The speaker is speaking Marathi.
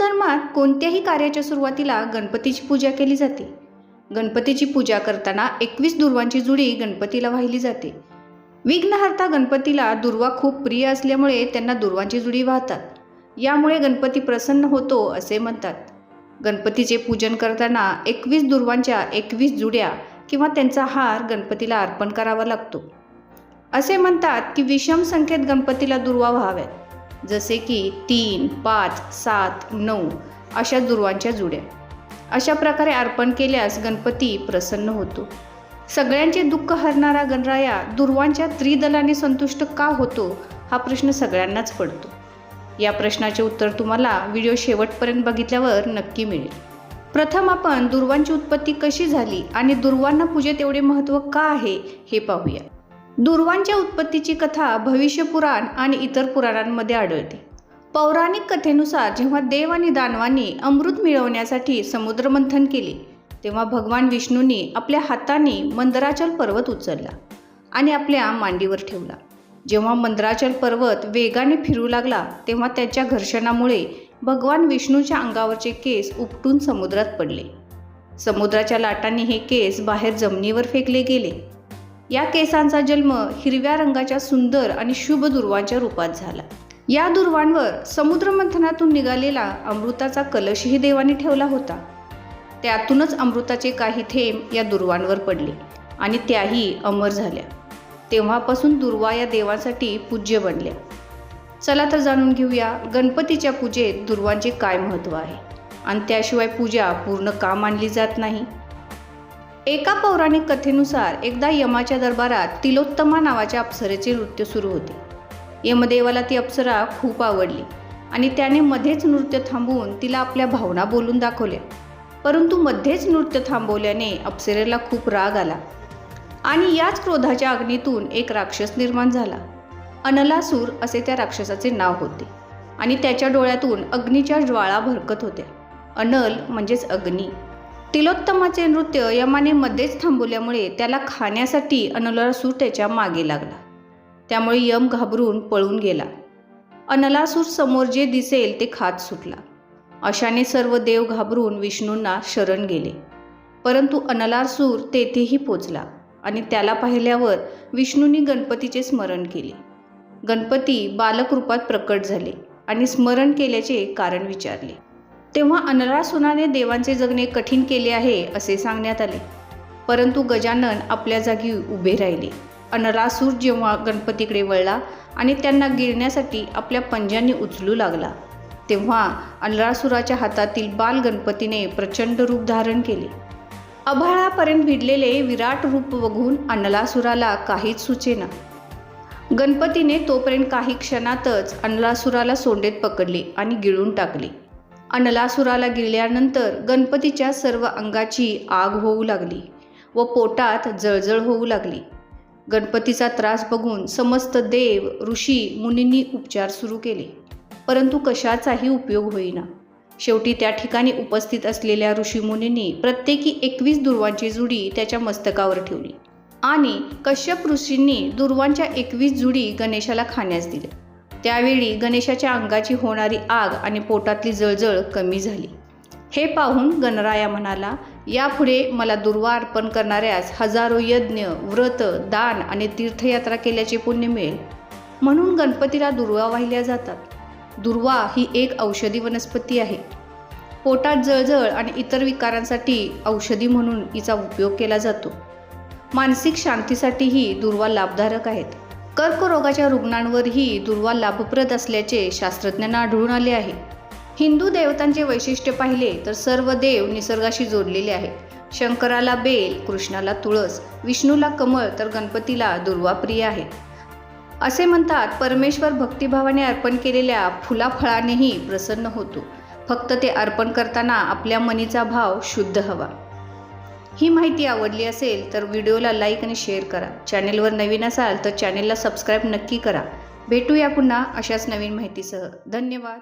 हिंदू धर्मात कोणत्याही कार्याच्या सुरुवातीला गणपतीची पूजा केली जाते. गणपतीची पूजा करताना एकवीस दुर्वांची जुडी गणपतीला वाहिली जाते. विघ्नहर्ता गणपतीला दुर्वा खूप प्रिय असल्यामुळे त्यांना दुर्वांची जुडी वाहतात. यामुळे गणपती प्रसन्न होतो असे म्हणतात. गणपतीचे पूजन करताना एकवीस दुर्वांच्या एकवीस जुड्या किंवा त्यांचा हार गणपतीला अर्पण करावा लागतो. असे म्हणतात की विषम संख्येत गणपतीला दुर्वा व्हाव्यात. जसे की तीन पाच सात नऊ अशा दुर्वांच्या जुड्या. अशा प्रकारे अर्पण केल्यास गणपती प्रसन्न होतो. सगळ्यांचे दुःख हरणारा गणराया दुर्वांच्या त्रिदलाने संतुष्ट का होतो हा प्रश्न सगळ्यांनाच पडतो. या प्रश्नाचे उत्तर तुम्हाला व्हिडिओ शेवटपर्यंत बघितल्यावर नक्की मिळेल. प्रथम आपण दुर्वांची उत्पत्ती कशी झाली आणि दुर्वांना पूजेत एवढे महत्त्व का आहे हे पाहूया. दुर्वांच्या उत्पत्तीची कथा भविष्य पुराण आणि इतर पुराणांमध्ये आढळते. पौराणिक कथेनुसार जेव्हा देव आणि दानवांनी अमृत मिळवण्यासाठी समुद्रमंथन केले तेव्हा भगवान विष्णूंनी आपल्या हाताने मंदराचल पर्वत उचलला आणि आपल्या मांडीवर ठेवला. जेव्हा मंदराचल पर्वत वेगाने फिरू लागला तेव्हा त्याच्या घर्षणामुळे भगवान विष्णूच्या अंगावरचे केस उपटून समुद्रात पडले. समुद्राच्या लाटांनी हे केस बाहेर जमिनीवर फेकले गेले. या केसांचा जन्म हिरव्या रंगाच्या सुंदर आणि शुभ दुर्वांच्या रूपात झाला. या दुर्वांवर समुद्रमंथनातून निघालेला अमृताचा कलशही देवाने ठेवला होता. त्यातूनच अमृताचे काही थेंब या दुर्वांवर पडले आणि त्याही अमर झाल्या. तेव्हापासून दुर्वा या देवांसाठी पूज्य बनल्या. चला तर जाणून घेऊया गणपतीच्या पूजेत दुर्वांचे काय महत्त्व आहे. आणि त्याशिवाय पूजा पूर्ण का मानली जात नाही? एका पौराणिक कथेनुसार एकदा यमाच्या दरबारात तिलोत्तमा नावाच्या अप्सरेचे नृत्य सुरू होते. यमदेवाला ती अप्सरा खूप आवडली आणि त्याने मध्येच नृत्य थांबवून तिला आपल्या भावना बोलून दाखवल्या. परंतु मध्येच नृत्य थांबवल्याने अप्सरेला खूप राग आला आणि याच क्रोधाच्या अग्नीतून एक राक्षस निर्माण झाला. अनलासूर असे त्या राक्षसाचे नाव होते आणि त्याच्या डोळ्यातून अग्नीच्या ज्वाळा भरकत होत्या. अनल म्हणजेच अग्नी. तिलोत्तमाचे नृत्य यमाने मध्येच थांबवल्यामुळे त्याला खाण्यासाठी अनलासूर त्याच्यामागे लागला. त्यामुळे यम घाबरून पळून गेला. अनलासूर समोर जे दिसेल ते खात सुटला. अशाने सर्व देव घाबरून विष्णूंना शरण गेले. परंतु अनलासूर तेथेही पोचला आणि त्याला पाहिल्यावर विष्णूंनी गणपतीचे स्मरण केले. गणपती बालकरूपात प्रकट झाले आणि स्मरण केल्याचे कारण विचारले. तेव्हा अनरासुनाने देवांचे जगणे कठीण केले आहे असे सांगण्यात आले. परंतु गजानन आपल्या जागी उभे राहिले. अनरासूर जेव्हा गणपतीकडे वळला आणि त्यांना गिरण्यासाठी आपल्या पंजांनी उचलू लागला तेव्हा अनलासुराच्या हातातील बाल गणपतीने प्रचंड रूप धारण केले. अभाळापर्यंत भिडलेले विराट रूप बघून अनलासुराला काहीच सुचेना. गणपतीने तोपर्यंत काही क्षणातच अनलासुराला सोंडेत पकडले आणि गिळून टाकले. अनलासुराला गिरल्यानंतर गणपतीच्या सर्व अंगाची आग होऊ लागली व पोटात जळजळ होऊ लागली. गणपतीचा त्रास बघून समस्त देव ऋषी मुनींनी उपचार सुरू केले. परंतु कशाचाही उपयोग होईना. शेवटी त्या ठिकाणी उपस्थित असलेल्या ऋषीमुनींनी प्रत्येकी एकवीस दुर्वांची जुडी त्याच्या मस्तकावर ठेवली आणि कश्यप ऋषींनी दुर्वांच्या एकवीस जुडी गणेशाला खाण्यास दिल्या त्यावेळी गणेशाच्या अंगाची होणारी आग आणि पोटातली जळजळ कमी झाली. हे पाहून गणराया म्हणाला यापुढे मला दुर्वा अर्पण करणाऱ्यास हजारो यज्ञ व्रत दान आणि तीर्थयात्रा केल्याचे पुण्य मिळेल. म्हणून गणपतीला दुर्वा वाहिल्या जातात. दुर्वा ही एक औषधी वनस्पती आहे. पोटात जळजळ आणि इतर विकारांसाठी औषधी म्हणून हिचा उपयोग केला जातो. मानसिक शांतीसाठीही दुर्वा लाभदायक आहेत. कर्करोगाच्या रुग्णांवरही दुर्वा लाभप्रद असल्याचे शास्त्रज्ञांना आढळून आले आहे. हिंदू देवतांचे वैशिष्ट्य पाहिले तर सर्व देव निसर्गाशी जोडलेले आहेत. शंकराला बेल कृष्णाला तुळस विष्णूला कमळ तर गणपतीला दुर्वाप्रिय आहेत. आहे असे म्हणतात परमेश्वर भक्तिभावाने अर्पण केलेल्या फुलाफळानेही प्रसन्न होतो. फक्त ते अर्पण करताना आपल्या मनीचा भाव शुद्ध हवा. ही माहिती आवडली असेल तर व्हिडिओला लाईक आणि शेअर करा. चॅनेलवर नवीन असाल तर चॅनेलला सबस्क्राईब नक्की करा. भेटूया पुन्हा अशाच नवीन माहितीसह. धन्यवाद.